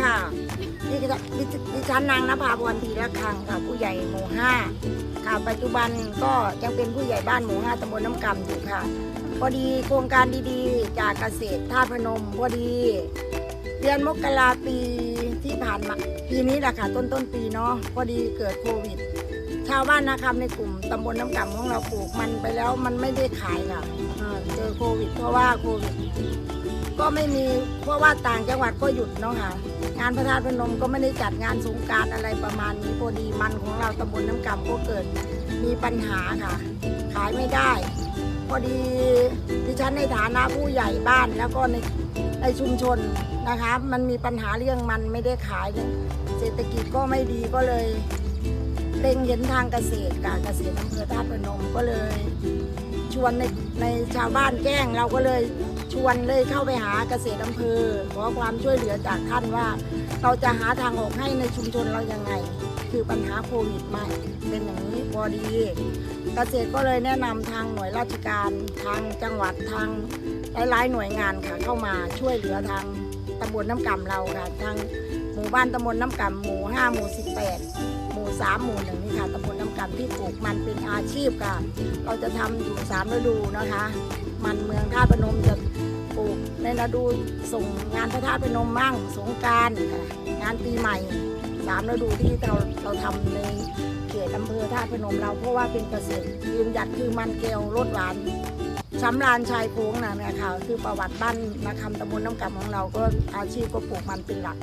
ค่ะนี่คือดิฉันนางนภาพรทีละครังค่ะผู้ใหญ่หมู่ห้าค่ะปัจจุบันก็ยังเป็นผู้ใหญ่บ้านหมู่ห้าตำบลน้ำกำอยู่ค่ะ พอดีโครงการดีๆ จากเกษตรท่าพนมพอดี เดือนมกราปีที่ผ่านมาปีนี้แหละค่ะต้นต้นปีเนาะพอดีเกิดโควิด ชาวบ้านนะครับในกลุ่มตำบลน้ำกำของเราปลูกมันไปแล้วมันไม่ได้ขายค่ะเจอโควิด เพราะว่าโควิด ก็ไม่มีเพราะว่าต่างจังหวัดก็หยุดเนาะค่ะ งานพระธาตุพนมก็ไม่ได้จัดงานสงการอะไรประมาณนี้พอดีมันของเราตำบลน้ำกำก็เกิดมีปัญหาค่ะ ขายไม่ได้ พอดีดิฉันในฐานะผู้ใหญ่บ้านแล้วก็ในในชุมชนนะคะ มันมีปัญหาเรื่องมันไม่ได้ขายเศรษฐกิจก็ไม่ดีก็เลยเล็งเห็นทางเกษตรการเกษตรอำเภอธาตุพนมก็เลย ชวนในในชาวบ้านแจ้งเราก็เลย วนเลยเข้าไปหาเกษตรอำเภอขอความช่วยเหลือจากท่านว่า เราจะหาทางออกให้ในชุมชนเรายังไง คือปัญหาโควิดมาเป็นอย่างนี้พอดี เกษตรก็เลยแนะนำทางหน่วยราชการทางจังหวัดทางหลายๆหน่วยงานค่ะเข้ามาช่วยเหลือทางตำบลน้ำกำเราค่ะทางหมู่บ้านตำบลน้ำกำหมู่ห้าหมู่สิบแปดหมู่สามหมู่หนึ่งนี่ค่ะตำบลน้ำกำที่ปลูกมันเป็นอาชีพค่ะ เราจะทำอยู่สามฤดูนะคะ มันเมืองท่าพนมจะ ในฤดูส่งงานพระธาตุพนมมั่งสงการงานปีใหม่สามฤดูที่เราเราทำในเขตอำเภอท่าตุพนมเราเพราะว่าเป็นเกษตรยืนหยัดคือมันเกลรสหวานช้ำลานชายโค้งนะเนี่ยค่ะคือประวัติบ้านนาคำตำบลน้ำกำของเราก็อาชีพก็ปลูกมันเป็นหลัก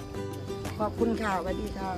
ขอบคุณค่ะสวัสดีค่ะ